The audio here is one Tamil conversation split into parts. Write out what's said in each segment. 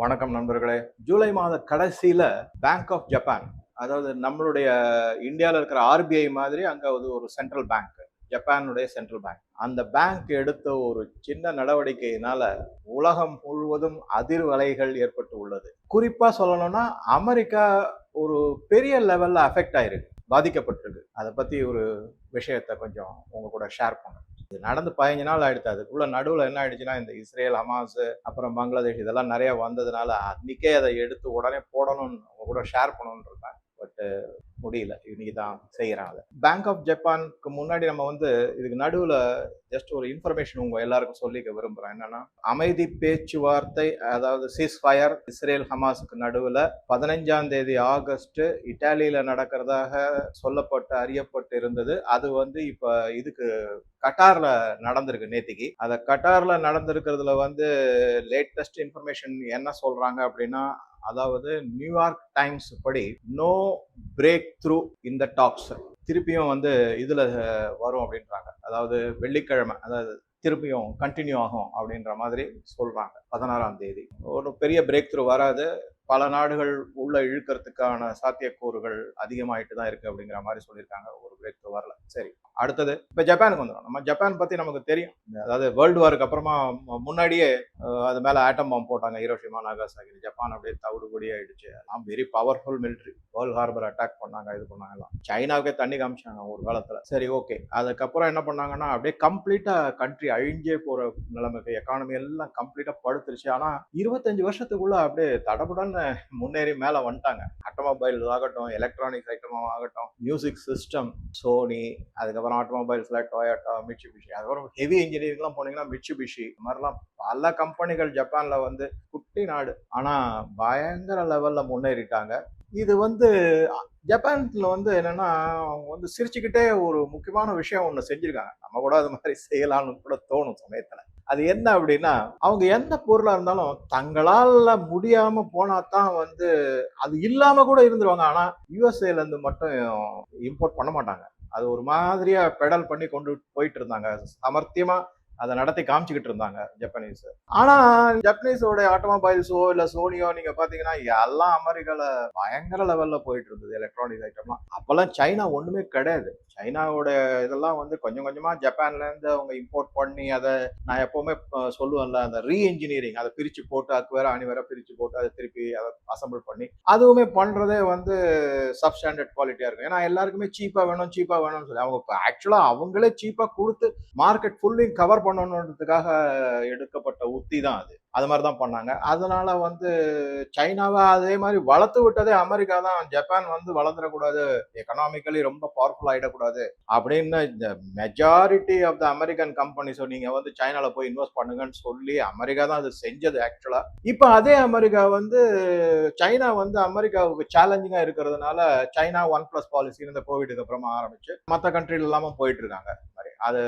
வணக்கம் நண்பர்களே. ஜூலை மாத கடைசியில் பேங்க் ஆஃப் ஜப்பான் அதாவது நம்மளுடைய இந்தியாவில் இருக்கிற ஆர்பிஐ மாதிரி அங்கே அது ஒரு சென்ட்ரல் பேங்க் ஜப்பானுடைய சென்ட்ரல் பேங்க் அந்த பேங்க் எடுத்த ஒரு சின்ன நடவடிக்கையினால உலகம் முழுவதும் அதிர்வலைகள் ஏற்பட்டு உள்ளது. குறிப்பாக சொல்லணும்னா அமெரிக்கா ஒரு பெரிய லெவலில் அஃபெக்ட் ஆயிருக்கு பாதிக்கப்பட்டிருக்கு. அதை பற்றி ஒரு விஷயத்த கொஞ்சம் உங்க கூட ஷேர் பண்ணுங்க இது நடந்து பதினஞ்சு நாள் ஆயிடுச்சு அதுக்குள்ள நடுவில் என்ன ஆயிடுச்சுன்னா இந்த இஸ்ரேல் ஹமாஸ் அப்புறம் பங்களாதேஷ் இதெல்லாம் நிறைய வந்ததுனால அன்னைக்கே அதை எடுத்து உடனே போடணும்னு உங்க கூட ஷேர் பண்ணணும்னு பட்டு முடியல. இன்னைக்கு தான் செய்கிறாங்க அதை பேங்க் ஆஃப் ஜப்பானுக்கு முன்னாடி நம்ம வந்து இதுக்கு நடுவில் ஜஸ்ட் ஒரு இன்ஃபர்மேஷன் உங்கள் எல்லாருக்கும் சொல்லிக்க விரும்புகிறேன் என்னன்னா அமைதி பேச்சுவார்த்தை அதாவது சீஸ் ஃபயர் இஸ்ரேல் ஹமாஸுக்கு நடுவில் பதினஞ்சாம் தேதி ஆகஸ்ட் இட்டாலியில் நடக்கிறதாக சொல்லப்பட்டு அறியப்பட்டு இருந்தது. அது வந்து இப்போ இதுக்கு கட்டார்ல நடந்திருக்கு நேத்திக்கு. அதை கட்டார்ல நடந்திருக்கிறதுல வந்து லேட்டஸ்ட் இன்ஃபர்மேஷன் என்ன சொல்றாங்க அப்படின்னா அதாவது நியூயார்க் டைம்ஸ் படி நோ பிரேக் த்ரூ இந்த டாக்ஸ் திருப்பியும் வந்து இதில் வரும் அப்படின்றாங்க. அதாவது வெள்ளிக்கிழமை அதாவது திருப்பியும் கண்டினியூ ஆகும் அப்படின்ற மாதிரி சொல்கிறாங்க பதினாறாம் தேதி. ஒரு பெரிய பிரேக் த்ரூ வராது. பல நாடுகள் உள்ள இழுக்கிறதுக்கான சாத்தியக்கூறுகள் அதிகமாயிட்டு தான் இருக்கு அப்படிங்கிற மாதிரி சொல்லியிருக்காங்க. ஒரு பிரேக் த்ரூ வரல. சரி அடுத்தது இப்போ ஜப்பானுக்கு வந்துடும் நம்ம ஜப்பான் பத்தி நமக்கு தெரியும். அதாவது வேர்ல்டு வாருக்கு அப்புறமா முன்னாடியே அது மேல ஆட்டம் பாம்பு போட்டாங்க. Hiroshima Nagasaki. ஜப்பான் அப்படியே தவிடுபடி ஆயிடுச்சு. எல்லாம் வெரி பவர்ஃபுல் மிலிட்ரி வேர்ல்ட் ஹார்பர் அட்டாக் பண்ணாங்க இது பண்ணாங்க எல்லாம். சைனாவுக்கே தண்ணி காமிச்சாங்க ஒரு காலத்துல. சரி ஓகே அதுக்கப்புறம் என்ன பண்ணாங்கன்னா அப்படியே கம்ப்ளீட்டா கண்ட்ரி அழிஞ்சே போற நிலைமைக்கு எக்கானமி எல்லாம் கம்ப்ளீட்டா படுத்துருச்சு. ஆனா இருபத்தஞ்சு வருஷத்துக்குள்ள அப்படியே முன்னேறி மேல வந்துட்டாங்க. ஆட்டோமொபைல் ஆகட்டும் எலக்ட்ரானிக்ஸ் ஐட்டமாக ஆகட்டும் மியூசிக் சிஸ்டம் சோனி அதுக்கப்புறம் ஆட்டோமொபைல்ஸ்ல டொயோட்டா மிட்சுபிஷி அதுக்கப்புறம் ஹெவி இன்ஜினியரிங்லாம் போனீங்கன்னா மிட்சுபிஷி இந்த மாதிரிலாம் பல கம்பெனிகள் ஜப்பான்ல வந்து குட்டி நாடு. ஆனா பயங்கர லெவல்ல முன்னேறிட்டாங்க. இது வந்து ஜப்பான்ல வந்து என்னன்னா அவங்க வந்து சிரிச்சுக்கிட்டே ஒரு முக்கியமான விஷயம் ஒன்று செஞ்சிருக்காங்க. நம்ம கூட அது மாதிரி செய்யலாம்னு கூட தோணும் சமயத்துல. அது என்ன அப்படின்னா அவங்க எந்த பொருளாக இருந்தாலும் தங்களால் முடியாமல் போனால் தான் வந்து அது இல்லாமல் கூட இருந்துருவாங்க. ஆனால் யூஎஸ்ஏலேருந்து மட்டும் இம்போர்ட் பண்ண மாட்டாங்க. அது ஒரு மாதிரியாக பெடல் பண்ணி கொண்டு போயிட்டு இருந்தாங்க. சமர்த்தியமாக அதை நடத்தி காமிச்சுக்கிட்டு இருந்தாங்க ஜப்பனீஸ். ஆனா ஜப்பனீஸோட ஆட்டோமொபைல்ஸோ இல்ல சோனியோ நீங்க பாத்தீங்கன்னா எல்லாம் அமெரிக்கால பயங்கர லெவல்ல போயிட்டு இருந்தது எலக்ட்ரானிக்ஸ் ஐட்டம்லாம் அப்பெல்லாம் சைனா ஒண்ணுமே கிடையாது. சைனாவோட இதெல்லாம் வந்து கொஞ்சம் கொஞ்சமா ஜப்பான்ல இருந்து அவங்க இம்போர்ட் பண்ணி அதை நான் எப்பவுமே சொல்லுவேன்ல அந்த ரீ இன்ஜினியரிங் அதை பிரிச்சு போட்டு அதுக்கு வேற அணி வேற பிரிச்சு போட்டு அதை திருப்பி அதை அசம்பிள் பண்ணி அதுவுமே பண்றதே வந்து சப்ஸ்டாண்டர்ட் குவாலிட்டியா இருக்கும். ஏன்னா எல்லாருக்குமே சீப்பா வேணும் சீப்பா வேணும்னு சொல்லி அவங்க ஆக்சுவலா அவங்களே சீப்பா கொடுத்து மார்க்கெட் ஃபுல்லையும் கவர் பண்ணணுன்றதுக்காக எடுக்கப்பட்ட உத்தி தான் அது. அது மாதிரி தான் பண்ணாங்க. அதனால வந்து சைனாவை அதே மாதிரி வளர்த்து விட்டதே அமெரிக்கா தான். ஜப்பான் வந்து வளர்ந்துடக்கூடாது. எக்கனாமிக்கலி ரொம்ப பவர்ஃபுல் ஆகிடக்கூடாது அப்படின்னு இந்த மெஜாரிட்டி ஆஃப் த அமெரிக்கன் கம்பெனிஸோ நீங்கள் வந்து சைனாவில் போய் இன்வெஸ்ட் பண்ணுங்கன்னு சொல்லி அமெரிக்கா தான் அது செஞ்சது ஆக்சுவலாக இப்போ அதே அமெரிக்கா வந்து சைனா வந்து அமெரிக்காவுக்கு சேலஞ்சிங்காக இருக்கிறதுனால சைனா ஒன் ப்ளஸ் பாலிசி இந்த கோவிடுக்கு அப்புறமா ஆரம்பிச்சு மற்ற கண்ட்ரில இல்லாமல் போயிட்டு இருக்காங்க. அது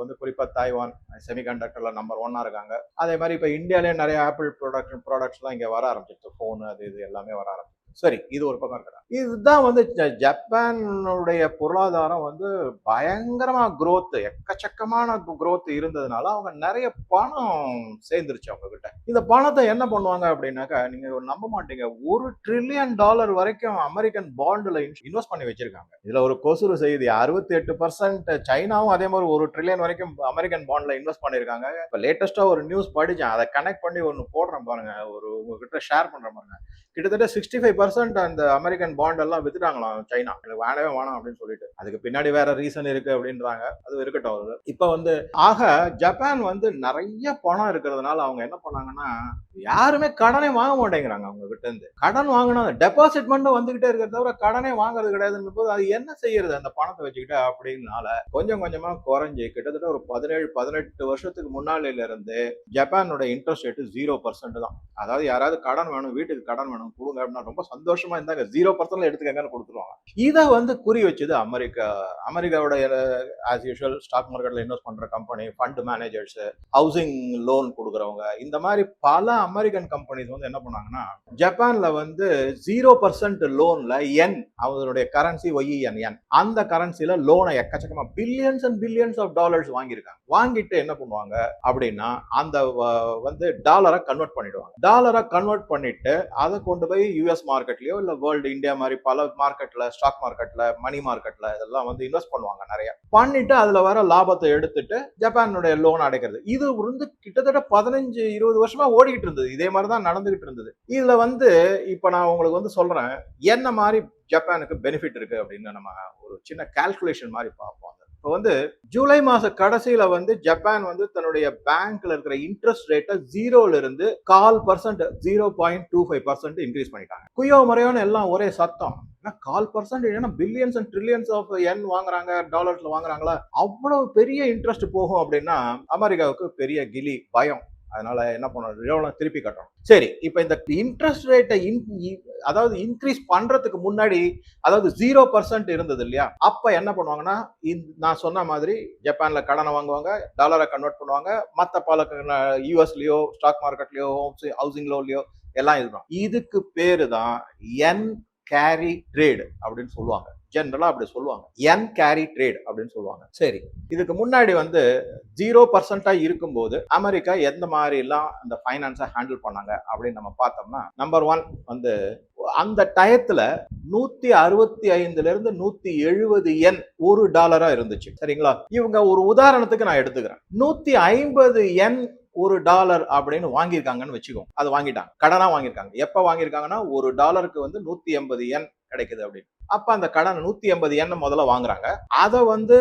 வந்து குறிப்பா தாய்வான் செமிகண்டக்டரில் நம்பர் ஒன்னாக இருக்காங்க. அதே மாதிரி இப்போ இந்தியாலயே நிறைய ஆப்பிள் ப்ராடக்ட் ப்ராடக்ட்ஸ்லாம் இங்கே வர ஆரம்பிச்சிருச்சு. ஃபோன் அது இது எல்லாமே வர ஆரம்பிச்சு சரி இது ஒரு பக்கம் இருக்கா இதுதான் வந்து ஜ- ஜப்பானுடைய பொருளாதாரம் வந்து பயங்கரமாக growth எக்கச்சக்கமான growth இருந்ததுனால அவங்க நிறைய பணம் சேர்ந்துருச்சு அவங்க கிட்ட இந்த பணத்தை என்ன பண்ணுவாங்க அப்படின்னாக்கா நீங்க நம்ப மாட்டீங்க. ஒரு ட்ரில்லியன் டாலர் வரைக்கும் அமெரிக்கன் பாண்டுல இன்வெஸ்ட் பண்ணி வச்சிருக்காங்க. இதுல ஒரு கொசுறு செய்தி அறுபத்தி எட்டு பர்சன்ட் சைனாவும் அதே மாதிரி ஒரு ட்ரில்லியன் வரைக்கும் அமெரிக்கன் பாண்ட்ல இன்வெஸ்ட் பண்ணிருக்காங்க. இப்போ லேட்டஸ்டா ஒரு நியூஸ் படிச்சேன். அதை கனெக்ட் பண்ணி ஒன்று போடுறேன் பாருங்க. ஒரு உங்ககிட்ட ஷேர் பண்றேன் பாருங்க. கிட்டத்தட்ட சிக்ஸ்டி ஃபைவ் பர்சன்ட் அந்த அமெரிக்கன் பாண்ட் எல்லாம் வித்துட்டாங்களாம் சைனா. எனக்கு வேணவே வேணாம் அப்படின்னு சொல்லிட்டு. அதுக்கு பின்னாடி வேற ரீசன் இருக்கு அப்படின்றாங்க. அது இருக்கட்டும் அது இப்ப வந்து ஆக ஜப்பான் வந்து நிறைய பணம் இருக்கிறதுனால அவங்க என்ன பண்ணாங்கன்னா யாருமே கடனே வாங்க மாட்டேங்கிறாங்க அவங்க கிட்ட இருந்து கடன் வாங்கினா டெபாசிட் மட்டும் வந்துகிட்டே இருக்கிறத தவிர கடனே வாங்குறது கிடையாதுன்னு போது அது என்ன செய்யறது அந்த பணத்தை வச்சுக்கிட்டு அப்படின்னால கொஞ்சம் கொஞ்சமா குறைஞ்சு கிட்டத்தட்ட ஒரு பதினேழு பதினெட்டு வருஷத்துக்கு முன்னாடில இருந்து ஜப்பானோட இன்ட்ரெஸ்ட் ரேட்டு ஜீரோ பர்சன்ட் தான். அதாவது யாராவது கடன் வேணும் வீட்டுக்கு கடன் வேணும் கொடுங்க அப்படின்னா ரொம்ப சந்தோஷமா இருந்தாங்க. ஜீரோ பர்சன்ட்ல எடுத்துக்கங்கன்னு கொடுத்துருவாங்க. இதை வந்து குறி வச்சது அமெரிக்கா. அமெரிக்காவோட ஆஸ் யூஷுவல் ஸ்டாக் மார்க்கெட்ல இன்வெஸ்ட் பண்ற company fund managers housing loan கொடுக்குறவங்க இந்த மாதிரி பல அமெரிக்கன் கம்பெனிஸ் வந்து என்ன பண்ணாங்கன்னா ஜப்பான்ல வந்து ஜீரோ பர்சன்ட் லோன்ல என் அவங்களுடைய கரன்சி ஒய்இஎன் என் அந்த கரன்சில லோனை எக்கச்சக்கமா billions and billions of dollars வாங்கியிருக்காங்க. வாங்கிட்டு என்ன பண்ணுவாங்க அப்படின்னா அந்த வந்து டாலரை கன்வெர்ட் பண்ணிடுவாங்க. டாலரை கன்வெர்ட் பண்ணிட்டு அதை கொண்டு போய் யூஎஸ் மார்க்கெட்லயோ இல்ல வேர்ல்டு இந்தியா மாதிரி பல மார்க்கெட்ல ஸ்டாக் மார்க்கெட்ல மணி மார்க்கெட்ல இதெல்லாம் வந்து இன்வெஸ்ட் பண்ணுவாங்க நிறைய. பண்ணிட்டு அதுல வர லாபத்தை எடுத்துட்டு ஜப்பானுடைய லோன் அடைக்கிறது. இது வந்து கிட்டத்தட்ட பதினஞ்சு இருபது வருஷமா ஓடிக்கிட்டு இருந்தது. இதே மாதிரி தான் நடந்துகிட்டு இருந்தது. இதுல வந்து இப்ப நான் உங்களுக்கு வந்து சொல்றேன் என்ன மாதிரி ஜப்பானுக்கு பெனிஃபிட் இருக்கு அப்படின்னு நம்ம ஒரு சின்ன கால்குலேஷன் மாதிரி பார்ப்போம். இப்போ வந்து ஜூலை மாச கடைசியில வந்து ஜப்பான் வந்து தன்னுடைய பேங்க்ல இருக்கிற இன்ட்ரெஸ்ட் ரேட்டை ஜீரோல இருந்து கால் percent zero point two five percent increase பண்ணிட்டாங்க. குயோ முறையோன்னு எல்லாம் ஒரே சத்தம். ஏன்னா கால் பர்சன்ட் ஏன்னா பில்லியன்ஸ் அண்ட் ட்ரில்லியன்ஸ் ஆஃப் என் வாங்குறாங்க டாலர்ஸ்ல வாங்குறாங்களா? அவ்வளவு பெரிய இன்ட்ரெஸ்ட் போகும் அப்படின்னா அமெரிக்காவுக்கு பெரிய கிலி பயம். அதனால என்ன பண்ணணும் எவ்வளோ திருப்பி கட்டணும். சரி இப்போ இந்த இன்ட்ரெஸ்ட் ரேட்டை இன் அதாவது இன்க்ரீஸ் பண்றதுக்கு முன்னாடி அதாவது ஜீரோ பர்சன்ட் இருந்தது இல்லையா? அப்ப என்ன பண்ணுவாங்கன்னா இந் நான் சொன்ன மாதிரி ஜப்பான்ல கடனை வாங்குவாங்க டாலரை கன்வெர்ட் பண்ணுவாங்க மற்ற பல யூஎஸ்லயோ ஸ்டாக் மார்க்கெட்லயோ ஹவுசிங் லோன்லயோ எல்லாம் இதுதான் இதுக்கு பேரு தான் என் கேரி ட்ரேடு அப்படின்னு சொல்லுவாங்க. ஜென்ரலா அப்படி சொல்லுவாங்க. என் கேரி ட்ரேட் அப்படின்னு சொல்லுவாங்க. சரி. இதுக்கு முன்னாடி வந்து ஜீரோ பர்சன்டா இருக்கும்போது அமெரிக்கா எந்த மாதிரி எல்லாம் அந்த ஃபைனான்ஸை ஹேண்டில் பண்ணாங்க அப்படின்னு நம்ம பார்த்தோம்னா நம்பர் ஒன் வந்து அந்த டயத்துல நூத்தி அறுபத்தி ஐந்துல இருந்து நூத்தி எழுபது என் ஒரு டாலரா இருந்துச்சு. சரிங்களா? இவங்க ஒரு உதாரணத்துக்கு நான் எடுத்துக்கிறேன். நூத்தி ஐம்பது என் ஒரு டாலர் அப்படின்னு வாங்கியிருக்காங்கன்னு வச்சுக்கோங்க. அது வாங்கிட்டாங்க. கடனா வாங்கியிருக்காங்க. எப்ப வாங்கியிருக்காங்கன்னா ஒரு டாலருக்கு வந்து நூத்தி எண்பது என் கிடைக்குது அப்படின்னு. அப்ப அந்த கடன் நூத்தி எண்பது எண்ணம் முதல்ல வாங்குறாங்க. அதை வந்து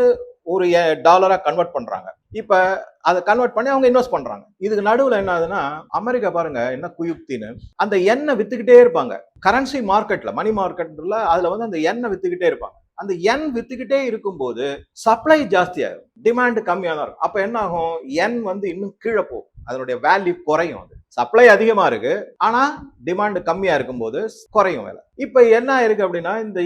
ஒரு டாலரா கன்வெர்ட் பண்றாங்க. இப்ப அதை கன்வெர்ட் பண்ணி அவங்க இன்வெஸ்ட் பண்றாங்க. இதுக்கு நடுவில் என்ன ஆகுதுன்னா அமெரிக்கா பாருங்க என்ன குயுக்தின்னு. அந்த எண்ணெய் வித்துக்கிட்டே இருப்பாங்க. கரன்சி மார்க்கெட்ல மணி மார்க்கெட்ல அதுல வந்து அந்த எண்ணெய் வித்துக்கிட்டே இருப்பாங்க. அந்த எண் வித்துக்கிட்டே இருக்கும்போது சப்ளை ஜாஸ்தியாகும். டிமாண்ட் கம்மியாக தான் இருக்கும். அப்போ என்ன ஆகும் எண் வந்து இன்னும் கீழே போகும். அதனுடைய வேல்யூ குறையும் அது. சப்ளை அதிகமா இருக்கு. ஆனா டிமாண்ட் கம்மியா இருக்கும்போது குறையும் வேலை. இப்ப என்ன ஆயிருக்கு அப்படின்னா இந்த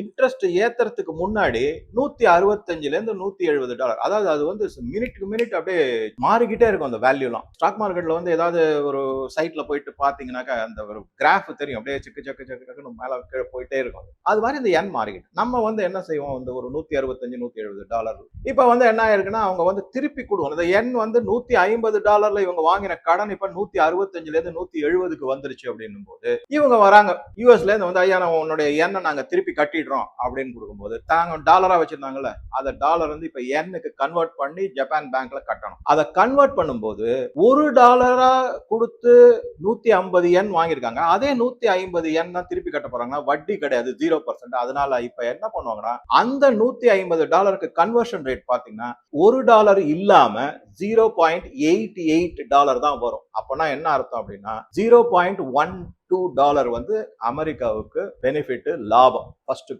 இன்ட்ரெஸ்ட் ஏத்துறதுக்கு முன்னாடி நூத்தி அறுபத்தஞ்சுல இருந்து நூத்தி எழுபது டாலர் அதாவது அது வந்து மினிட்க்கு மினிட் அப்படியே மாறிக்கிட்டே இருக்கும் அந்த வேல்யூலாம் ஸ்டாக் மார்க்கெட்ல வந்து ஏதாவது ஒரு சைட்ல போயிட்டு பார்த்தீங்கன்னாக்கா அந்த ஒரு கிராஃப் தெரியும். அப்படியே சிக்கு சக்கு சக்கு சக்குன்னு மேல கீழே போயிட்டே இருக்கும். அது. மாதிரி இந்த என் மார்க்கெட் நம்ம வந்து என்ன செய்வோம்? இந்த ஒரு நூத்தி அறுபத்தஞ்சு நூத்தி எழுபது டாலர் இப்ப வந்து என்ன ஆயிருக்குன்னா அவங்க வந்து திருப்பி கொடுக்கணும். இந்த என் வந்து நூத்தி ஐம்பது டாலர்ல இவங்க வாங்கின கடன் இப்ப நூத்தி அறுபத்தஞ்சுல இருந்து நூத்தி எழுபதுக்கு வந்துருச்சு அப்படின்னும் போது இவங்க வராங்க. யூஎஸ்ல இருந்து வந்து ஐயா நான் உன்னுடைய எண்ணை நாங்க திருப்பி கட்டிடுறோம் அப்படின்னு கொடுக்கும்போது தாங்க டாலரா வச்சிருந்தாங்கல்ல அதை டாலர் வந்து இப்ப எண்ணுக்கு கன்வெர்ட் பண்ணி ஜப்பான் பேங்க்ல கட்டணும். அதை கன்வெர்ட் பண்ணும்போது ஒரு டாலரா கொடுத்து நூத்தி ஐம்பது எண் வாங்கியிருக்காங்க. அதே நூத்தி ஐம்பது எண் தான் திருப்பி கட்ட போறாங்கன்னா வட்டி கிடையாது ஜீரோ பர்சன்ட் அதனால இப்ப என்ன பண்ணுவாங்கன்னா அந்த நூத்தி ஐம்பது டாலருக்கு கன்வர்ஷன் ரேட் பாத்தீங்கன்னா ஒரு டாலர் இல்லாம zero point eight eight dollar தான் வரும். அப்போனா என்ன அர்த்தம் அப்படின்னா zero point one two dollar வந்து அமெரிக்காவுக்கு பெனிஃபிட் லாபம் ஃபர்ஸ்ட்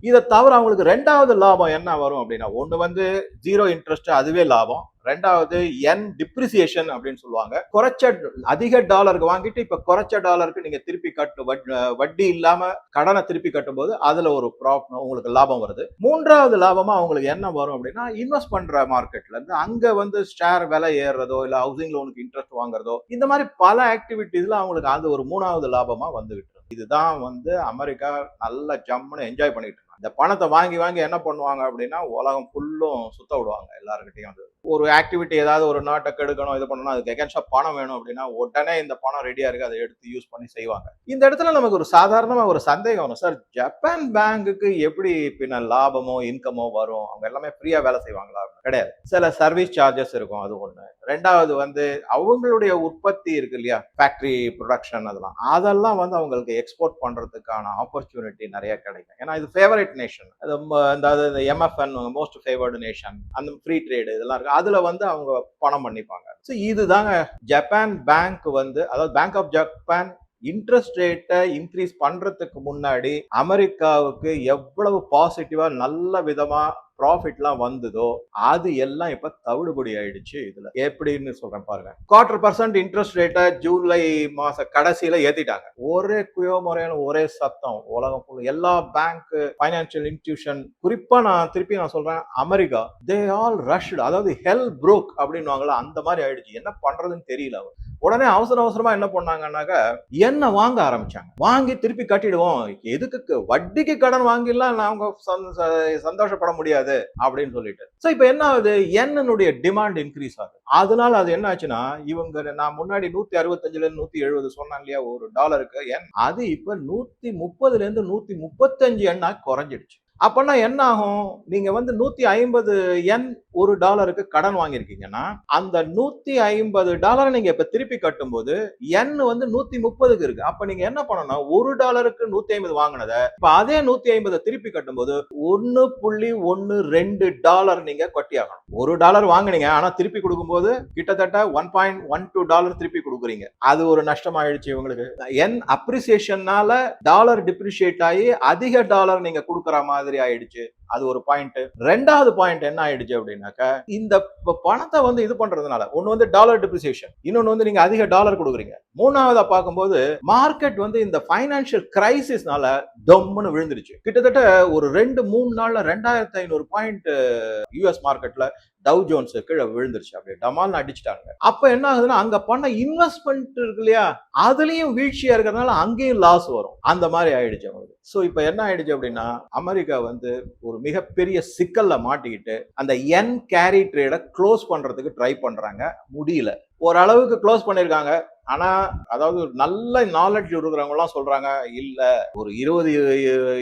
இதை தவிர அவங்களுக்கு ரெண்டாவது லாபம் என்ன வரும் அப்படின்னா ஒன்று வந்து ஜீரோ இன்ட்ரெஸ்ட் அதுவே லாபம். ரெண்டாவது என் டிப்ரிசியேஷன் அப்படின்னு சொல்லுவாங்க. குறைச்ச அதிக டாலருக்கு வாங்கிட்டு இப்ப குறைச்ச டாலருக்கு நீங்க திருப்பி கட்டு வட்- வட்டி இல்லாம கடனை திருப்பி கட்டும்போது அதுல ஒரு ப்ராப்ளம் உங்களுக்கு லாபம் வருது. மூன்றாவது லாபமா அவங்களுக்கு என்ன வரும் அப்படின்னா இன்வெஸ்ட் பண்ற மார்க்கெட்ல இருந்து அங்க வந்து ஷேர் விலை ஏறுறதோ இல்ல ஹவுசிங் லோனுக்கு இன்ட்ரெஸ்ட் வாங்குறதோ இந்த மாதிரி பல ஆக்டிவிட்டிஸ்ல அவங்களுக்கு அது ஒரு மூணாவது லாபமா வந்துகிட்டு இருக்கு. இதுதான் வந்து அமெரிக்கா நல்ல ஜம்முன்னு என்ஜாய் பண்ணிட்டு இருக்காங்க. இந்த பணத்தை வாங்கி வாங்கி என்ன பண்ணுவாங்க அப்படின்னா உலகம் ஃபுல்லும் சுத்த விடுவாங்க எல்லாருக்கிட்டையும் வந்து ஒரு ஆக்டிவிட்டி ஏதாவது ஒரு நாட்டை கெடுக்கணும் இது பண்ணணும் அதுக்கு எகென்ஸ்டா பணம் வேணும் அப்படின்னா உடனே இந்த பணம் ரெடியா இருக்கு அதை எடுத்து யூஸ் பண்ணி செய்வாங்க. இந்த இடத்துல நமக்கு ஒரு சாதாரணமா ஒரு சந்தேகம் வரும். சார் ஜப்பான் பேங்குக்கு எப்படி பின்ன லாபமோ இன்கமோ வரும்? அவங்க எல்லாமே ஃப்ரீயா வேலை செய்வாங்களா? கிடையாது. சில சர்வீஸ் சார்ஜஸ் இருக்கும் அது ஒண்ணு. ரெண்டாவது வந்து அவங்களுடைய உற்பத்தி இருக்கு இல்லையா? ஃபேக்டரி ப்ரொடக்ஷன் அதெல்லாம். அதெல்லாம் வந்து அவங்களுக்கு எக்ஸ்போர்ட் பண்றதுக்கான ஆப்பர்ச்சுனிட்டி நிறைய கிடைக்கும். ஏன்னா இது ஃபேவரட் நேஷன் அது இந்த எம்எஃப்என் மோஸ்ட் ஃபேவர்டு நேஷன் அந்த ஃப்ரீ ட்ரேடு இதெல்லாம் இருக்கு. அதுல வந்து அவங்க பணம் பண்ணிப்பாங்க. ஸோ இதுதாங்க ஜப்பான் பேங்க் வந்து அதாவது பேங்க் ஆஃப் ஜப்பான் இன்ட்ரெஸ்ட் ரேட்டை இன்க்ரீஸ் பண்றதுக்கு முன்னாடி அமெரிக்காவுக்கு எவ்வளவு பாசிட்டிவா நல்ல விதமா ப்ராஃபிட்லாம் வந்ததோ அது எல்லாம் இப்ப தவிடுபடி ஆயிடுச்சு இதுல. எப்படின்னு சொல்றேன் பாருங்க. குவார்டர் பர்சன்ட் இன்ட்ரெஸ்ட் ரேட்டை ஜூலை மாச கடைசியில ஏத்திட்டாங்க. ஒரே குயோ முறையான ஒரே சத்தம். உலகம் எல்லா பேங்க் ஃபைனான்சியல் இன்ஸ்டியூஷன் குறிப்பா நான் திருப்பி நான் சொல்றேன் அமெரிக்கா தே ஆல் ரஷ்டு அதாவது ஹெல் ப்ரோக் அப்படின்னுவாங்களா அந்த மாதிரி ஆயிடுச்சு. என்ன பண்றதுன்னு தெரியல அவர் உடனே அவசர அவசரமா என்ன பண்ணாங்கன்னாக்க என்ன வாங்க ஆரம்பிச்சாங்க. வாங்கி திருப்பி கட்டிடுவோம். எதுக்கு வட்டிக்கு கடன் வாங்கிலாம் நாங்க சந்தோஷப்பட முடியாது. அப்படின்னு சொல்லிட்டு. சோ இப்போ என்ன ஆகுது? என்னனுடைய டிமாண்ட் இன்க்ரீஸ் ஆகுது. அதனால அது என்ன ஆச்சுன்னா இவங்க நான் முன்னாடி நூத்தி அறுபத்தஞ்சுல இருந்து நூத்தி எழுபது சொன்னேன் இல்லையா? ஒரு டாலருக்கு என் அது இப்ப நூத்தி முப்பதுல இருந்து நூத்தி முப்பத்தஞ்சு எண்ணா குறைஞ்சிடுச்சு. அப்போனா என்ன ஆகும் நீங்க வந்து நூத்தி ஐம்பது எண் ஒரு டாலருக்கு கடன் வாங்கியிருக்கீங்கன்னா அந்த நூத்தி ஐம்பது டாலரை நீங்க இப்ப திருப்பி கட்டும்போது எண் வந்து நூத்தி முப்பதுக்கு இருக்கு. அப்ப நீங்க என்ன பண்ணணும்? ஒரு டாலருக்கு நூத்தி ஐம்பது வாங்கினதை இப்ப அதே நூத்தி ஐம்பதை திருப்பி கட்டும்போது ஒன்னு புள்ளி ஒன்னு ரெண்டு டாலர் நீங்க கொட்டியாகணும். ஒரு டாலர் வாங்கினீங்க ஆனா திருப்பி கொடுக்கும்போது கிட்டத்தட்ட one point one two dollar திருப்பி கொடுக்குறீங்க. அது ஒரு நஷ்டமாயிடுச்சு இவங்களுக்கு. என் அப்ரிசியேஷன்னால டாலர் டிப்ரிஷியேட் ஆகி அதிக டாலர் நீங்க கொடுக்குற மாதிரி ஆயிடுச்சு. அது ஒரு பாயிண்ட் ரெண்டாவது பாயிண்ட் என்ன ஆயிடுச்சு அப்படின்னாக்க இந்த பணத்தை வந்து இது பண்றதுனால ஒன்னு வந்து டாலர் டிப்ரிசியேஷன் இன்னொன்னு வந்து நீங்க அதிக டாலர் கொடுக்குறீங்க. மூணாவதா பார்க்கும்போது மார்க்கெட் வந்து இந்த பைனான்சியல் கிரைசிஸ்னால டொம்முன்னு விழுந்துருச்சு கிட்டத்தட்ட ஒரு ரெண்டு மூணு நாள்ல ரெண்டாயிரத்தி ஐநூறு பாயிண்ட் யூஎஸ் மார்க்கெட்ல டவ் ஜோன்ஸ் கீழே விழுந்துருச்சு. அப்படியே டமால்னு அடிச்சிட்டாங்க. அப்ப என்ன ஆகுதுன்னா அங்க பண்ண இன்வெஸ்ட்மெண்ட் இருக்கு இல்லையா அதுலயும் வீழ்ச்சியா இருக்கிறதுனால அங்கேயும் லாஸ் வரும். அந்த மாதிரி ஆயிடுச்சு அவங்களுக்கு. ஸோ இப்போ என்ன ஆயிடுச்சு அப்படின்னா அமெரிக்கா வந்து ஒரு மிகப்பெரிய சிக்கல்ல மாட்டிக்கிட்டு அந்த என் கேரி ட்ரேடை க்ளோஸ் பண்றதுக்கு ட்ரை பண்றாங்க. முடியல. ஓரளவுக்கு க்ளோஸ் பண்ணியிருக்காங்க ஆனா அதாவது நல்ல நாலெட்ஜ் இருக்கிறவங்க எல்லாம் சொல்றாங்க இல்ல ஒரு இருபது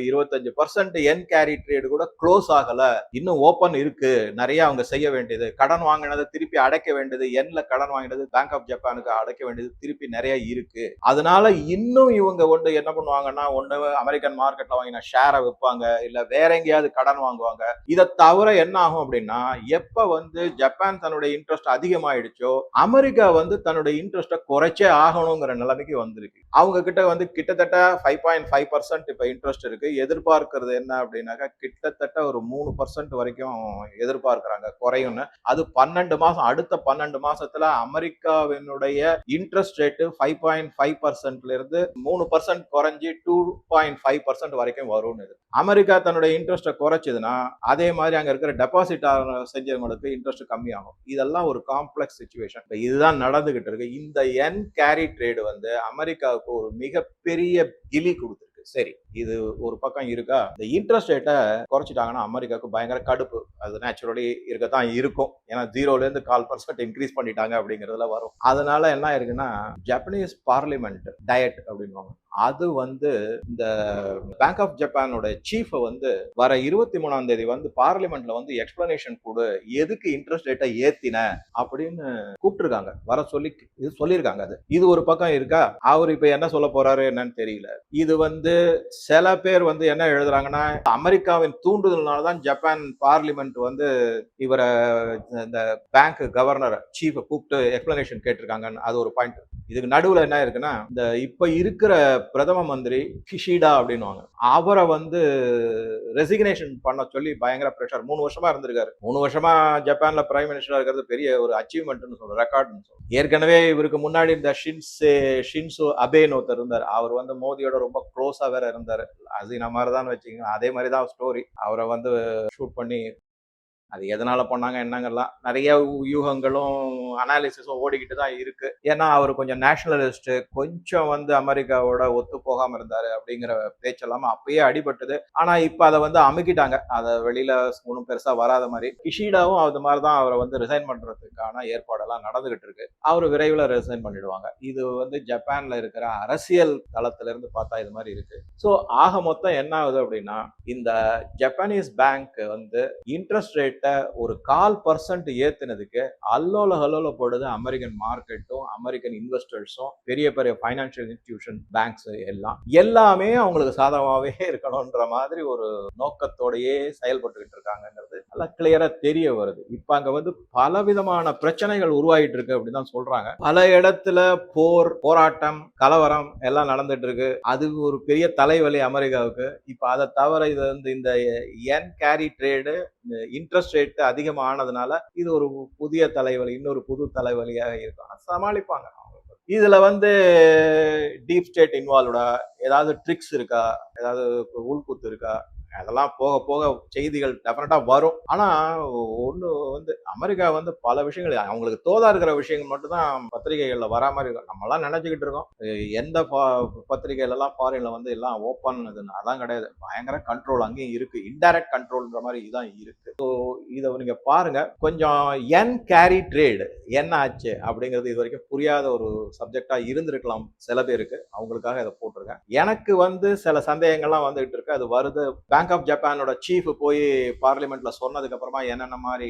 இருபத்தஞ்சு பர்சன்ட் என் கேரி ட்ரேடு கூட க்ளோஸ் ஆகல. இன்னும் ஓப்பன் இருக்கு. நிறைய அவங்க செய்ய வேண்டியது. கடன் வாங்கினதை திருப்பி அடைக்க வேண்டியது. என்ல கடன் வாங்கினது பேங்க் ஆஃப் ஜப்பானுக்கு அடைக்க வேண்டியது திருப்பி நிறைய இருக்கு. அதனால இன்னும் இவங்க ஒன்று என்ன பண்ணுவாங்கன்னா ஒன்று அமெரிக்கன் மார்க்கெட்ல வாங்கின ஷேரை விற்பாங்க. இல்ல வேற எங்கேயாவது கடன் வாங்குவாங்க. இதை தவிர என்ன ஆகும் அப்படின்னா எப்ப வந்து ஜப்பான் தன்னுடைய இன்ட்ரெஸ்ட் அதிகமாயிடுச்சோ அமெரிக்க அமெரிக்கா வந்து தன்னுடைய இன்ட்ரெஸ்ட்டை குறைச்சே ஆகணுங்கிற நிலைமைக்கு வந்திருக்கு. அவங்க கிட்ட வந்து கிட்டத்தட்ட ஃபைவ் பாயிண்ட் ஃபைவ் பர்சன்ட் இப்போ இன்ட்ரெஸ்ட் இருக்கு. எதிர்பார்க்கறது என்ன அப்படின்னாக்கா கிட்டத்தட்ட ஒரு மூணு பர்சன்ட் வரைக்கும் எதிர்பார்க்கிறாங்க குறையும்னு. அது பன்னெண்டு மாசம் அடுத்த பன்னெண்டு மாசத்துல அமெரிக்காவினுடைய interest rate five point five பர்சன்ட்ல இருந்து மூணு பர்சன்ட் குறைஞ்சி டூ பாயிண்ட் ஃபைவ் பர்சன்ட் வரைக்கும் வரும்னு இது. அமெரிக்கா தன்னுடைய இன்ட்ரெஸ்ட்டை குறைச்சதுன்னா அதே மாதிரி அங்கே இருக்கிற டெபாசிட் செஞ்சவங்களுக்கு இன்ட்ரெஸ்ட் கம்மியாகும். இதெல்லாம் ஒரு காம்ப்ளெக்ஸ் சுச்சுவேஷன் இது இதுதான் நடந்துகிட்டு இருக்கு. இந்த என் கேரி ட்ரேடு வந்து அமெரிக்காவுக்கு ஒரு மிகப்பெரிய கிலி கொடுத்துருக்கு. சரி. இது ஒரு பக்கம் இருக்கா? இந்த இன்ட்ரெஸ்ட் ரேட்டை குறைச்சிட்டாங்கன்னா அமெரிக்காவுக்கு பயங்கர கடுப்பு. அது நேச்சுரலி இருக்கத்தான் இருக்கும். ஏன்னா ஜீரோலேருந்து கால் பர்சன்ட் இன்க்ரீஸ் பண்ணிட்டாங்க அப்படிங்கிறதுல வரும். அதனால என்ன இருக்குன்னா ஜப்பனீஸ் பார்லிமெண்ட் டயட் அப்படின்வாங்க அது வந்து இந்த பேங்க் ஆஃப் ஜப்பானோட சீஃபை வந்து வர இருபத்தி மூணாம் தேதி வந்து பார்லிமெண்ட்ல வந்து எக்ஸ்பிளனேஷன் கொடு. எதுக்கு இன்ட்ரெஸ்ட் ரேட்டை ஏத்தின அப்படின்னு கூப்பிட்டுருக்காங்க. வர சொல்லி இது சொல்லியிருக்காங்க அது. இது ஒரு பக்கம் இருக்கா? அவர் இப்ப என்ன சொல்ல போறாரு என்னன்னு தெரியல. இது வந்து சில பேர் வந்து என்ன எழுதுறாங்கன்னா அமெரிக்காவின் தூண்டுதல்னால தான் ஜப்பான் பார்லிமெண்ட் வந்து இவரை இந்த பேங்க் கவர்னர் சீஃபை கூப்பிட்டு எக்ஸ்பிளனேஷன் கேட்டிருக்காங்கன்னு அது ஒரு பாயிண்ட் இதுக்கு நடுவில் என்ன இருக்குன்னா இந்த இப்போ இருக்கிற பிரதம மந்திரி கிஷிடா அப்படின்னுவாங்க. அவரை வந்து ரெசிக்னேஷன் பண்ண சொல்லி பயங்கர ப்ரெஷர் மூணு வருஷமா இருந்திருக்காரு. மூணு வருஷமா ஜப்பான்ல பிரைம் மினிஸ்டரா இருக்கிறது பெரிய ஒரு அச்சீவ்மெண்ட்னு சொல்றோம் ரெக்கார்ட்னு சொல்றோம் ஏற்கனவே இவருக்கு முன்னாடி இந்த ஷின்சே ஷின்சோ அபேன்னு ஒருத்தர் இருந்தார். அவர் வந்து மோதியோட ரொம்ப க்ளோஸா வேற இருந்தார். அசினா மாதிரி தான் வச்சுக்கோங்க அதே மாதிரி தான் ஸ்டோரி அவரை வந்து ஷூட் பண்ணி அது எதனால பண்ணாங்க என்னங்கெல்லாம் நிறைய யூகங்களும் அனாலிசிஸும் ஓடிக்கிட்டு தான் இருக்கு. ஏன்னா அவர் கொஞ்சம் நேஷனலிஸ்ட் கொஞ்சம் வந்து அமெரிக்காவோட ஒத்து போகாம இருந்தாரு அப்படிங்கிற பேச்செல்லாம் அப்பயே அடிபட்டது. ஆனா இப்ப அதை வந்து அமுக்கிட்டாங்க. அதை வெளியில ஒன்றும் பெருசா வராத மாதிரி. கிஷிடாவும் அது மாதிரி தான் அவரை வந்து ரிசைன் பண்றதுக்கான ஏற்பாடெல்லாம் நடந்துகிட்டு இருக்கு. அவர் விரைவில் ரிசைன் பண்ணிடுவாங்க. இது வந்து ஜப்பான்ல இருக்கிற அரசியல் தளத்துல இருந்து பார்த்தா இது மாதிரி இருக்கு. ஸோ ஆக மொத்தம் என்ன ஆகுது அப்படின்னா இந்த ஜப்பானீஸ் பேங்க் வந்து இன்ட்ரெஸ்ட் ரேட் ரேட்டை ஒரு கால் பர்சன்ட் ஏத்துனதுக்கு அல்லோல ஹல்லோல போடுது அமெரிக்கன் மார்க்கெட்டும் அமெரிக்கன் இன்வெஸ்டர்ஸும் பெரிய பெரிய ஃபைனான்சியல் இன்ஸ்டிடியூஷன் பேங்க்ஸ் எல்லாம். எல்லாமே அவங்களுக்கு சாதகமாகவே இருக்கணும்ன்ற மாதிரி ஒரு நோக்கத்தோடயே செயல்பட்டுக்கிட்டு இருக்காங்கங்கிறது நல்லா கிளியரா தெரிய வருது. இப்ப அங்க வந்து பலவிதமான பிரச்சனைகள் உருவாகிட்டு இருக்கு அப்படின்னு தான் சொல்றாங்க. பல இடத்துல போர் போராட்டம் கலவரம் எல்லாம் நடந்துட்டு இருக்கு அது ஒரு பெரிய தலைவலி அமெரிக்காவுக்கு. இப்ப அதை தவிர இது வந்து இந்த yen carry trade interest rate அதிகமானதுனால இது ஒரு புதிய தலைவலி இன்னொரு புது தலைவலியாக இருக்கும். சமாளிப்பாங்க. இதுல வந்து டீப் ஸ்டேட் இன்வால்வ்டா ஏதாவது ட்ரிக்ஸ் இருக்கா? ஏதாவது உள்குத்து இருக்கா? அதெல்லாம் போக போக செய்திகள் டெஃபினட்டாக வரும். ஆனால் ஒன்று வந்து அமெரிக்கா வந்து பல விஷயங்கள் அவங்களுக்கு தோதா இருக்கிற விஷயங்கள் மட்டும்தான் பத்திரிகைகளில் வர வரா மாதிரி இருக்கும். நம்மளாம் நினச்சிக்கிட்டு இருக்கோம். எந்த பத்திரிகைகளெல்லாம் ஃபாரினில் வந்து எல்லாம் ஓப்பன் இதுன்னு அதான் கிடையாது. பயங்கர கண்ட்ரோல் அங்கேயும் இருக்குது இன்டைரக்ட் கண்ட்ரோல்ன்ற மாதிரி இதான் இருக்குது ஸோ இதை நீங்கள் பாருங்க. கொஞ்சம் என் கேரி ட்ரேடு என்ன ஆச்சு அப்படிங்கிறது இது வரைக்கும் புரியாத ஒரு சப்ஜெக்டாக இருந்திருக்கலாம் சில பேருக்கு. அவங்களுக்காக இதை போட்டிருக்கேன். எனக்கு வந்து சில சந்தேகங்கள்லாம் வந்துகிட்டு இருக்கு. அது வருது பேங்க் ஆஃப் ஜப்பானோட சீஃப் போய் பார்லிமெண்ட்ல சொன்னதுக்கு அப்புறமா என்னென்ன மாதிரி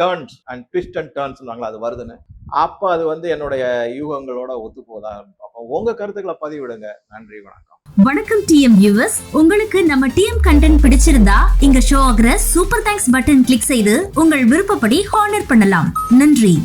turns and twist and turns அது வருதுன்னு. அப்போ அது வந்து என்னுடைய யூகங்களோட ஒத்து போதா அப்போ உங்க கருத்துக்களை பதிவிடுங்க. நன்றி வணக்கம். வணக்கம் டிஎம் வியூவர்ஸ் உங்களுக்கு நம்ம டிஎம் கண்டென்ட் பிடிச்சிருந்தா இங்க ஷோ ஆகிற சூப்பர் தேங்க்ஸ் பட்டன் கிளிக் செய்து உங்கள் விருப்பப்படி ஹானர் பண்ணலாம். நன்றி.